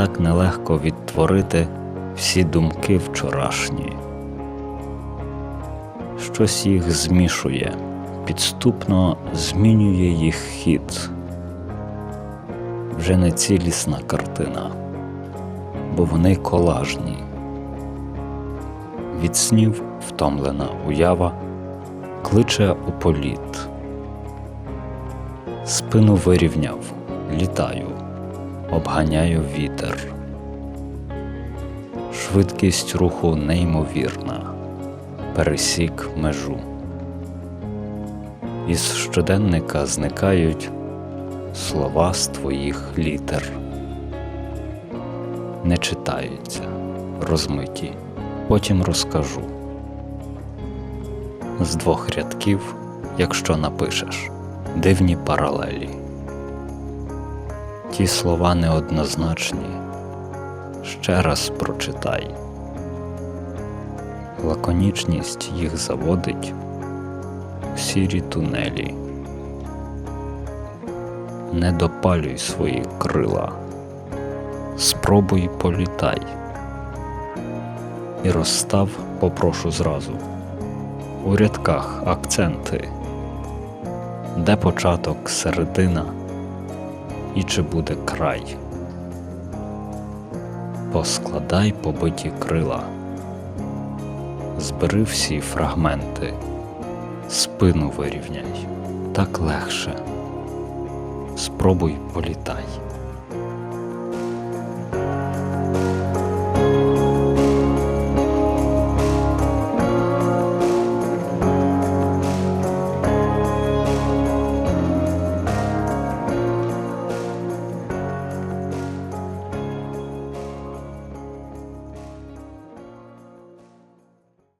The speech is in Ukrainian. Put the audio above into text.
так нелегко відтворити всі думки вчорашні. Щось їх змішує, підступно змінює їх хід. Вже не цілісна картина, бо вони колажні. Від снів втомлена уява кличе у політ. Спину вирівняв, літаю, обганяю вітер. Швидкість руху неймовірна, пересік межу. Із щоденника зникають слова з твоїх літер. Не читаються, розмиті, потім розкажу. З двох рядків, якщо напишеш, дивні паралелі. Ті слова неоднозначні. Ще раз прочитай. Лаконічність їх заводить у сірі тунелі. Не допалюй свої крила, спробуй політай. І розстав, попрошу зразу. У рядках акценти, де початок, середина і чи буде край. Поскладай побиті крила, збери всі фрагменти, спину вирівняй, так легше. Спробуй політай.